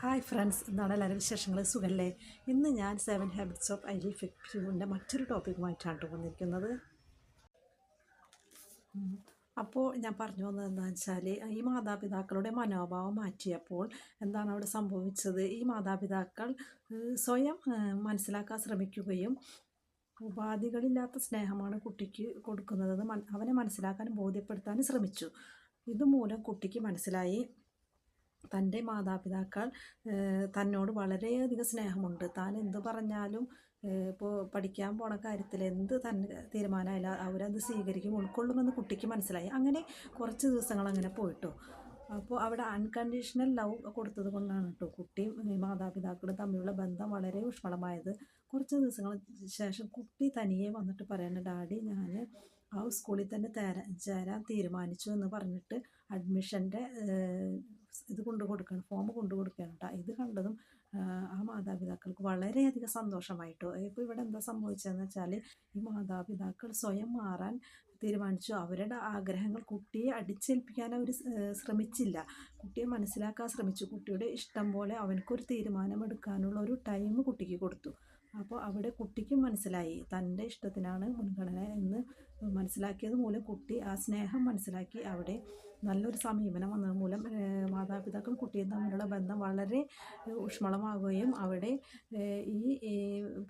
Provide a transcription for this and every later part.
Hi friends എന്താണ് എല്ലാവരും വിശേഷങ്ങൾ? സുഖല്ലേ? ഇന്ന് ഞാൻ സെവൻ ഹാബിറ്റ്സ് ഓഫ് ഐലി ഫിഫ്റ്റിന്റെ മറ്റൊരു ടോപ്പിക്കുമായിട്ടാണ് ട്ടോ വന്നിരിക്കുന്നത്. അപ്പോൾ ഞാൻ പറഞ്ഞു വന്നത് എന്താണെന്ന് വെച്ചാൽ ഈ മാതാപിതാക്കളുടെ മനോഭാവം മാറ്റിയപ്പോൾ എന്താണ് അവിടെ സംഭവിച്ചത്? ഈ മാതാപിതാക്കൾ സ്വയം മനസ്സിലാക്കാൻ ശ്രമിക്കുകയും ഉപാധികളില്ലാത്ത സ്നേഹമാണ് കുട്ടിക്ക് കൊടുക്കുന്നതെന്ന് അവനെ മനസ്സിലാക്കാനും ബോധ്യപ്പെടുത്താനും ശ്രമിച്ചു. ഇതുമൂലം കുട്ടിക്ക് മനസ്സിലായി. തന്റെ മാതാപിതാക്കൾ തന്നോട് വളരെയധികം സ്നേഹമുണ്ട്. താൻ എന്ത് പറഞ്ഞാലും ഇപ്പോൾ പഠിക്കാൻ പോണ കാര്യത്തിൽ എന്ത് തന്നെ തീരുമാനമായാലും അവരത് സ്വീകരിക്കും ഉൾക്കൊള്ളുമെന്ന് കുട്ടിക്ക് മനസ്സിലായി. അങ്ങനെ കുറച്ച് ദിവസങ്ങൾ അങ്ങനെ പോയിട്ടോ. അപ്പോൾ അവിടെ അൺകണ്ടീഷണൽ ലവ് കൊടുത്തത് കൊണ്ടാണ് കേട്ടോ കുട്ടിയും മാതാപിതാക്കളും തമ്മിലുള്ള ബന്ധം വളരെ ഊഷ്മളമായത്. കുറച്ച് ദിവസങ്ങൾ ശേഷം കുട്ടി തനിയെ വന്നിട്ട് പറയണ ഡാഡി ഞാൻ ആ സ്കൂളിൽ തന്നെ തേരാ ചേരാൻ തീരുമാനിച്ചു എന്ന് പറഞ്ഞിട്ട് അഡ്മിഷന്റെ ഇത് കൊണ്ടു കൊടുക്കണം ഫോം കൊണ്ടു കൊടുക്കണം കേട്ടോ ഇത് കണ്ടതും ആ മാതാപിതാക്കൾക്ക് വളരെയധികം സന്തോഷമായിട്ടോ. ഇപ്പോൾ ഇവിടെ എന്താ സംഭവിച്ചതെന്ന് വെച്ചാൽ ഈ മാതാപിതാക്കൾ സ്വയം മാറാൻ തീരുമാനിച്ചു. അവരുടെ ആഗ്രഹങ്ങൾ കുട്ടിയെ അടിച്ചേൽപ്പിക്കാൻ അവർ ശ്രമിച്ചില്ല. കുട്ടിയെ മനസ്സിലാക്കാൻ ശ്രമിച്ചു. കുട്ടിയുടെ ഇഷ്ടം പോലെ അവനക്കൊരു തീരുമാനമെടുക്കാനുള്ള ഒരു ടൈം കുട്ടിക്ക് കൊടുത്തു. അപ്പോൾ അവിടെ കുട്ടിക്കും മനസ്സിലായി തന്റെ ഇഷ്ടത്തിനാണ് മുൻഗണന എന്ന് മനസ്സിലാക്കിയത് മൂലം കുട്ടി ആ സ്നേഹം മനസ്സിലാക്കി അവിടെ നല്ലൊരു സമീപനം വന്നത് മൂലം മാതാപിതാക്കൾ കുട്ടിയും തമ്മിലുള്ള ബന്ധം വളരെ ഊഷ്മളമാകുകയും അവിടെ ഈ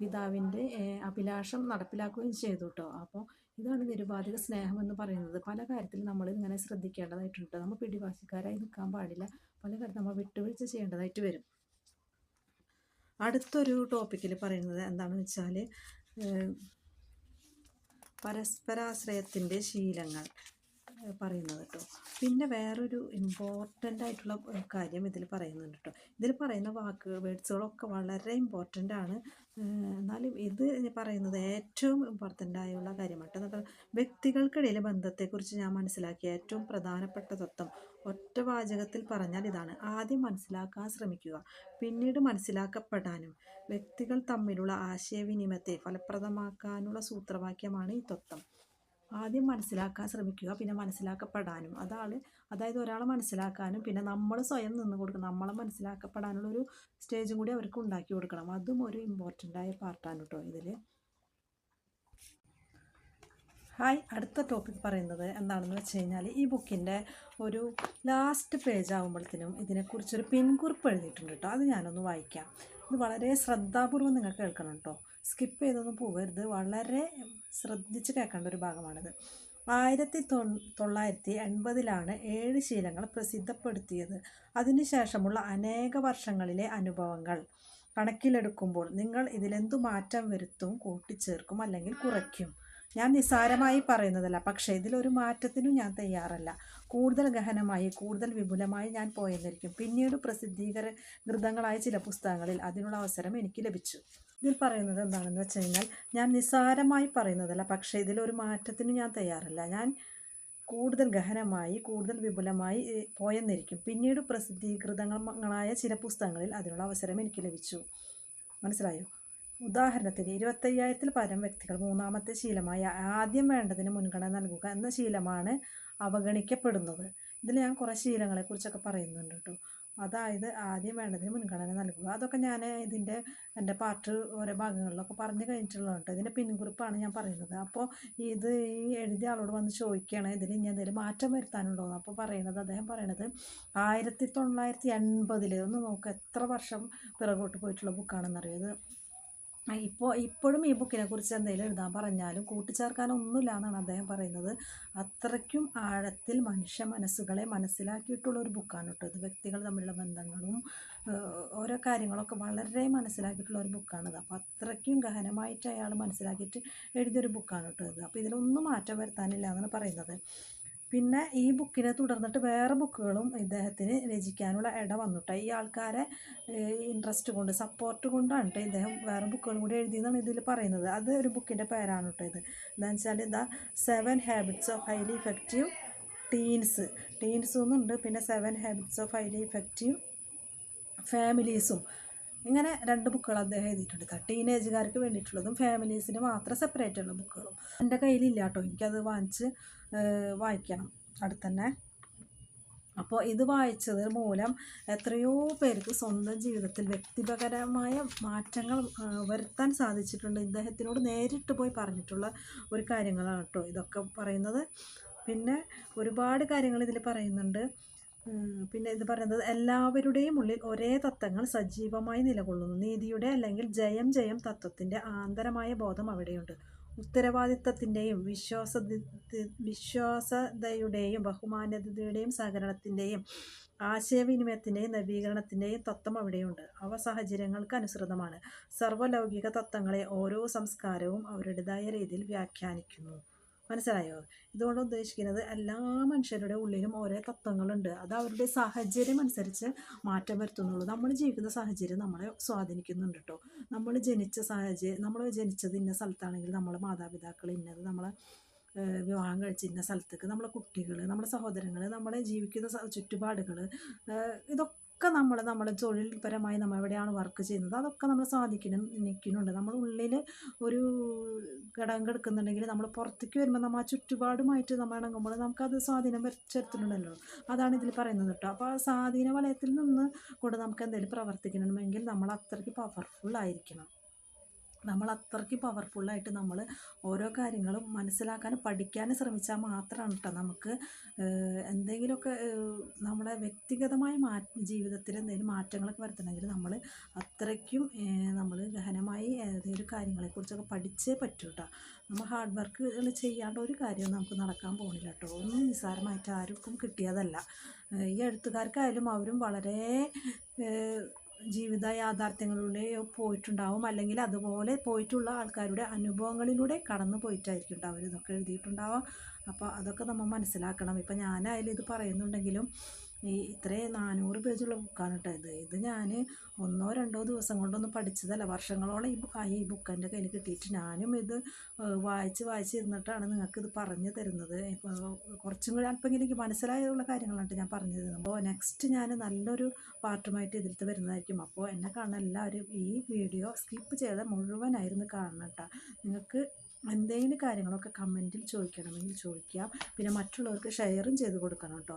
പിതാവിന്റെ അഭിലാഷം നടപ്പിലാക്കുകയും ചെയ്തു കേട്ടോ അപ്പോൾ ഇതാണ് നിരുപാധിക സ്നേഹം എന്ന് പറയുന്നത്. പല കാര്യത്തിലും നമ്മൾ ഇങ്ങനെ ശ്രദ്ധിക്കേണ്ടതായിട്ടുണ്ട്. നമ്മൾ പിടിവാശിക്കാരായി നിൽക്കാൻ പാടില്ല. പല കാര്യത്തിൽ നമ്മൾ വിട്ടുവീഴ്ച ചെയ്യേണ്ടതായിട്ട് വരും. അടുത്തൊരു ടോപ്പിക്കിൽ പറയുന്നത് എന്താണെന്ന് വെച്ചാൽ പരസ്പരാശ്രയത്തിന്റെ ശീലങ്ങൾ. പറയുന്നത് കേട്ടോ. പിന്നെ വേറൊരു ഇമ്പോർട്ടന്റ് ആയിട്ടുള്ള കാര്യം ഇതിൽ പറയുന്നുണ്ട് കേട്ടോ. ഇതിൽ പറയുന്ന വാക്കുകൾ വേർഡ്സുകളൊക്കെ വളരെ ഇമ്പോർട്ടന്റ് ആണ്. എന്നാലും ഇത് പറയുന്നത് ഏറ്റവും ഇമ്പോർട്ടന്റ് ആയുള്ള കാര്യമാണ് കേട്ടോ. വ്യക്തികൾക്കിടയിലെ ബന്ധത്തെക്കുറിച്ച് ഞാൻ മനസ്സിലാക്കിയ ഏറ്റവും പ്രധാനപ്പെട്ട തത്വം ഒറ്റ വാചകത്തിൽ പറഞ്ഞാൽ ഇതാണ്. ആദ്യം മനസ്സിലാക്കാൻ ശ്രമിക്കുക പിന്നീട് മനസ്സിലാക്കപ്പെടാനും. വ്യക്തികൾ തമ്മിലുള്ള ആശയവിനിമയത്തെ ഫലപ്രദമാക്കാനുള്ള സൂത്രവാക്യമാണ് ഈ തത്വം. ആദ്യം മനസ്സിലാക്കാൻ ശ്രമിക്കുക പിന്നെ മനസ്സിലാക്കപ്പെടാനും. അതാണ് അതായത് ഒരാളെ മനസ്സിലാക്കാനും പിന്നെ നമ്മൾ സ്വയം നിന്ന് കൊടുക്കണം. നമ്മളെ മനസ്സിലാക്കപ്പെടാനുള്ള ഒരു സ്റ്റേജും കൂടി അവർക്ക് ഉണ്ടാക്കി കൊടുക്കണം. അതും ഒരു ഇമ്പോർട്ടന്റ് ആയ പാർട്ടാണ് കേട്ടോ ഇതിൽ ഹായ് അടുത്ത ടോപ്പിക് പറയുന്നത് എന്താണെന്ന് വെച്ച് കഴിഞ്ഞാൽ ഈ ബുക്കിന്റെ ഒരു ലാസ്റ്റ് പേജ് ആകുമ്പോഴത്തേനും ഇതിനെക്കുറിച്ചൊരു പിൻകുറിപ്പ് എഴുതിയിട്ടുണ്ട് കേട്ടോ അത് ഞാനൊന്ന് വായിക്കാം. ഇത് വളരെ ശ്രദ്ധാപൂർവം നിങ്ങൾ കേൾക്കണം കേട്ടോ. സ്കിപ്പ് ചെയ്തൊന്നും പോകരുത്. വളരെ ശ്രദ്ധിച്ച് കേൾക്കേണ്ട ഒരു ഭാഗമാണിത്. ആയിരത്തി തൊ തൊള്ളായിരത്തി എൺപതിലാണ് ഏഴ് ശീലങ്ങൾ പ്രസിദ്ധപ്പെടുത്തിയത്. അതിനുശേഷമുള്ള അനേക വർഷങ്ങളിലെ അനുഭവങ്ങൾ. കണക്കിലെടുക്കുമ്പോൾ നിങ്ങൾ ഇതിലെന്തു മാറ്റം വരുത്തും കൂട്ടിച്ചേർക്കും അല്ലെങ്കിൽ കുറയ്ക്കും. ഞാൻ നിസ്സാരമായി പറയുന്നതല്ല. പക്ഷേ ഇതിലൊരു മാറ്റത്തിനും ഞാൻ തയ്യാറല്ല. കൂടുതൽ ഗഹനമായി കൂടുതൽ വിപുലമായി ഞാൻ പോയെന്നിരിക്കും. പിന്നീട് പ്രസിദ്ധീകര ഗൃതങ്ങളായ ചില പുസ്തകങ്ങളിൽ അതിനുള്ള അവസരം എനിക്ക് ലഭിച്ചു. ഇതിൽ പറയുന്നത് എന്താണെന്ന് വെച്ച് കഴിഞ്ഞാൽ ഞാൻ നിസ്സാരമായി പറയുന്നതല്ല പക്ഷേ ഇതിലൊരു മാറ്റത്തിനും ഞാൻ തയ്യാറല്ല. ഞാൻ കൂടുതൽ ഗഹനമായി കൂടുതൽ വിപുലമായി പോയെന്നിരിക്കും. പിന്നീട് പ്രസിദ്ധീകൃതങ്ങളായ ചില പുസ്തകങ്ങളിൽ അതിനുള്ള അവസരം എനിക്ക് ലഭിച്ചു. മനസ്സിലായോ? ഉദാഹരണത്തിന് ഇരുപത്തയ്യായിരത്തിൽ പരം വ്യക്തികൾ മൂന്നാമത്തെ ശീലമായ ആദ്യം വേണ്ടതിന് മുൻഗണന നൽകുക എന്ന ശീലമാണ് അവഗണിക്കപ്പെടുന്നത്. ഇതിൽ ഞാൻ കുറേ ശീലങ്ങളെക്കുറിച്ചൊക്കെ പറയുന്നുണ്ട് കേട്ടോ. അതായത് ആദ്യം വേണ്ടതിന് മുൻഗണന നൽകുക. അതൊക്കെ ഞാൻ ഇതിന്റെ എന്റെ പാർട്ട് ഓരോ ഭാഗങ്ങളിലൊക്കെ പറഞ്ഞു കഴിഞ്ഞിട്ടുള്ളതുണ്ട് ഇതിന്റെ പിൻകുറിപ്പാണ് ഞാൻ പറയുന്നത്. അപ്പോൾ ഇത് ഈ എഴുതിയ ആളോട് വന്ന് ചോദിക്കുകയാണ് ഇതിൽ ഇനി എന്തെങ്കിലും മാറ്റം വരുത്താനുണ്ടോ അപ്പോൾ പറയണത് അദ്ദേഹം പറയണത് ആയിരത്തി തൊള്ളായിരത്തി എൺപതിൽ ഒന്ന് നോക്കുക എത്ര വർഷം പിറകോട്ട് പോയിട്ടുള്ള ബുക്കാണെന്നറിയോ ഇത് ഇപ്പോൾ ഇപ്പോഴും ഈ ബുക്കിനെ കുറിച്ച് എന്തെങ്കിലും എഴുതാൻ പറഞ്ഞാലും കൂട്ടിച്ചേർക്കാനൊന്നുമില്ല എന്നാണ് അദ്ദേഹം പറയുന്നത്. അത്രയ്ക്കും ആഴത്തിൽ മനുഷ്യ മനസ്സുകളെ മനസ്സിലാക്കിയിട്ടുള്ള ഒരു ബുക്കാണ് കേട്ടോ ഇത്. വ്യക്തികൾ തമ്മിലുള്ള ബന്ധങ്ങളും ഓരോ കാര്യങ്ങളൊക്കെ വളരെ മനസ്സിലാക്കിയിട്ടുള്ള ഒരു ബുക്കാണിത് അപ്പോൾ അത്രയ്ക്കും ഗഹനമായിട്ട് അയാൾ മനസ്സിലാക്കിയിട്ട് എഴുതിയൊരു ബുക്കാണ് കേട്ടോ ഇത്. അപ്പോൾ ഇതിലൊന്നും മാറ്റം വരുത്താനില്ല എന്നാണ് പറയുന്നത്. പിന്നെ ഈ ബുക്കിനെ തുടർന്നിട്ട് വേറെ ബുക്കുകളും ഇദ്ദേഹത്തിന് രചിക്കാനുള്ള ഇട വന്നിട്ട്? ഈ ആൾക്കാരെ ഇൻട്രസ്റ്റ് കൊണ്ട് സപ്പോർട്ട് കൊണ്ടാണ് കേട്ടോ ഇദ്ദേഹം വേറെ ബുക്കുകളും കൂടി എഴുതിയെന്നാണ് ഇതിൽ പറയുന്നത്. അത് ഒരു ബുക്കിന്റെ പേരാണ് കേട്ടോ ഇത്. എന്താണെന്ന് വെച്ചാൽ the seven habits of highly effective teens teens എന്നുണ്ട് പിന്നെ seven habits of highly effective ഫാമിലീസും ഇങ്ങനെ രണ്ട് ബുക്കുകൾ അദ്ദേഹം എഴുതിയിട്ടുണ്ട്. ടീനേജുകാർക്ക് വേണ്ടിയിട്ടുള്ളതും ഫാമിലീസിന് മാത്രം സെപ്പറേറ്റ് ഉള്ള ബുക്കുകളും. എന്റെ കയ്യിലില്ല കേട്ടോ എനിക്കത് വാങ്ങിച്ച് വായിക്കണം. അടുത്തന്നെ. അപ്പോൾ ഇത് വായിച്ചത് മൂലം എത്രയോ പേർക്ക് സ്വന്തം ജീവിതത്തിൽ വ്യക്തിപരമായ മാറ്റങ്ങൾ വരുത്താൻ സാധിച്ചിട്ടുണ്ട്. ഇദ്ദേഹത്തിനോട് നേരിട്ട് പോയി പറഞ്ഞിട്ടുള്ള ഒരു കാര്യങ്ങളാണ് കേട്ടോ ഇതൊക്കെ പറയുന്നത്. പിന്നെ ഒരുപാട് കാര്യങ്ങൾ ഇതിൽ പറയുന്നുണ്ട്. പിന്നെ ഇത് പറയുന്നത് എല്ലാവരുടെയും ഉള്ളിൽ ഒരേ തത്വങ്ങൾ സജീവമായി നിലകൊള്ളുന്നു. നീതിയുടെ അല്ലെങ്കിൽ ജയം ജയം തത്വത്തിന്റെ ആന്തരമായ ബോധം അവിടെയുണ്ട്. ഉത്തരവാദിത്തത്തിന്റെയും വിശ്വാസ വിശ്വാസതയുടെയും ബഹുമാന്യതയുടെയും സഹകരണത്തിന്റെയും ആശയവിനിമയത്തിന്റെയും നവീകരണത്തിന്റെയും തത്വം അവിടെയുണ്ട്. അവ സാഹചര്യങ്ങൾക്ക് അനുസൃതമാണ്. സർവലൗകിക തത്വങ്ങളെ ഓരോ സംസ്കാരവും അവരുടേതായ രീതിയിൽ വ്യാഖ്യാനിക്കുന്നു. മനസ്സിലായോ? ഇതുകൊണ്ട് ഉദ്ദേശിക്കുന്നത് എല്ലാ മനുഷ്യരുടെ ഉള്ളിലും ഓരോ തത്വങ്ങളുണ്ട്. അത് അവരുടെ സാഹചര്യം അനുസരിച്ച് മാറ്റം വരുത്തുന്നുള്ളൂ. നമ്മൾ ജീവിക്കുന്ന സാഹചര്യം നമ്മളെ സ്വാധീനിക്കുന്നുണ്ട് കേട്ടോ നമ്മൾ ജനിച്ച സാഹചര്യം നമ്മൾ ജനിച്ചത് ഇന്ന സ്ഥലത്താണെങ്കിൽ നമ്മളെ മാതാപിതാക്കൾ ഇന്നത് നമ്മളെ വിവാഹം ഇന്ന സ്ഥലത്തേക്ക് നമ്മളെ കുട്ടികൾ നമ്മുടെ സഹോദരങ്ങൾ നമ്മളെ ജീവിക്കുന്ന ചുറ്റുപാടുകൾ ഏഹ് ഇതൊക്കെ നമ്മൾ നമ്മുടെ തൊഴിൽപരമായി നമ്മൾ എവിടെയാണ് വർക്ക് ചെയ്യുന്നത്? അതൊക്കെ നമ്മൾ സാധിക്കണം നിൽക്കുന്നുണ്ട്. നമ്മൾ ഉള്ളിൽ ഒരു ഘടകം കെടുക്കുന്നുണ്ടെങ്കിൽ നമ്മൾ പുറത്തേക്ക് വരുമ്പോൾ നമ്മൾ ആ ചുറ്റുപാടുമായിട്ട് നമ്മൾ ഇണങ്ങുമ്പോൾ നമുക്കത് സ്വാധീനം വരച്ചെടുത്തിട്ടുണ്ടല്ലോ അതാണ് ഇതിൽ പറയുന്നത് കേട്ടോ. അപ്പോൾ ആ സ്വാധീന വലയത്തിൽ നിന്ന് കൊണ്ട് നമുക്ക് എന്തെങ്കിലും പ്രവർത്തിക്കണമെങ്കിൽ നമ്മൾ അത്രയ്ക്ക് പവർഫുൾ ആയിരിക്കണം. നമ്മൾ അത്രയ്ക്ക് പവർഫുള്ളായിട്ട് നമ്മൾ ഓരോ കാര്യങ്ങളും മനസ്സിലാക്കാനും പഠിക്കാനും ശ്രമിച്ചാൽ മാത്രമാണ് കേട്ടോ നമുക്ക് എന്തെങ്കിലുമൊക്കെ നമ്മുടെ വ്യക്തിഗതമായ മാ ജീവിതത്തിൽ എന്തെങ്കിലും മാറ്റങ്ങളൊക്കെ വരുത്തണമെങ്കിൽ നമ്മൾ അത്രയ്ക്കും നമ്മൾ ഗഹനമായി ഏതെങ്കിലും കാര്യങ്ങളെക്കുറിച്ചൊക്കെ പഠിച്ചേ പറ്റൂ കേട്ടോ നമ്മൾ ഹാർഡ് വർക്കുകൾ ചെയ്യാണ്ട് ഒരു കാര്യവും നമുക്ക് നടക്കാൻ പോകുന്നില്ല കേട്ടോ ഒന്നും നിസ്സാരമായിട്ട് ആർക്കും കിട്ടിയതല്ല. ഈ എഴുത്തുകാർക്കായാലും അവരും വളരെ ജീവിത യാഥാർത്ഥ്യങ്ങളിലൂടെ പോയിട്ടുണ്ടാവും. അല്ലെങ്കിൽ അതുപോലെ പോയിട്ടുള്ള ആൾക്കാരുടെ അനുഭവങ്ങളിലൂടെ കടന്നു പോയിട്ടായിരിക്കും ഉണ്ടാവും ഇതൊക്കെ എഴുതിയിട്ടുണ്ടാവാം. അപ്പോൾ അതൊക്കെ നമ്മൾ മനസ്സിലാക്കണം. ഇപ്പം ഞാനായാലും ഇത് പറയുന്നുണ്ടെങ്കിലും ഈ ഇത്രയും നാനൂറ് പേജുള്ള ബുക്കാണ് കേട്ടോ ഇത്. ഇത് ഞാൻ ഒന്നോ രണ്ടോ ദിവസം കൊണ്ടൊന്നും പഠിച്ചതല്ല. വർഷങ്ങളോളം ഈ ബുക്ക് ഈ ബുക്ക് എന്റെ കയ്യിൽ കിട്ടിയിട്ട് ഞാനും ഇത് വായിച്ച് വായിച്ച് ഇരുന്നിട്ടാണ് നിങ്ങൾക്ക് ഇത് പറഞ്ഞു തരുന്നത്. ഇപ്പോൾ കുറച്ചും കൂടി അല്പമെങ്കിലും എനിക്ക് മനസ്സിലായുള്ള കാര്യങ്ങളാണ് ഞാൻ പറഞ്ഞു തരുന്നത്. അപ്പോൾ നെക്സ്റ്റ് ഞാൻ നല്ലൊരു പാർട്ടുമായിട്ട് ഇതിലത്ത് വരുന്നതായിരിക്കും. അപ്പോൾ എന്നെ കാണുന്ന എല്ലാവരും ഈ വീഡിയോ സ്കിപ്പ് ചെയ്ത് മുഴുവനായിരുന്നു കാണണം കേട്ടോ നിങ്ങൾക്ക് എന്തെങ്കിലും കാര്യങ്ങളൊക്കെ കമന്റിൽ ചോദിക്കണമെങ്കിൽ ചോദിക്കാം. പിന്നെ മറ്റുള്ളവർക്ക് ഷെയറും ചെയ്ത് കൊടുക്കണം കേട്ടോ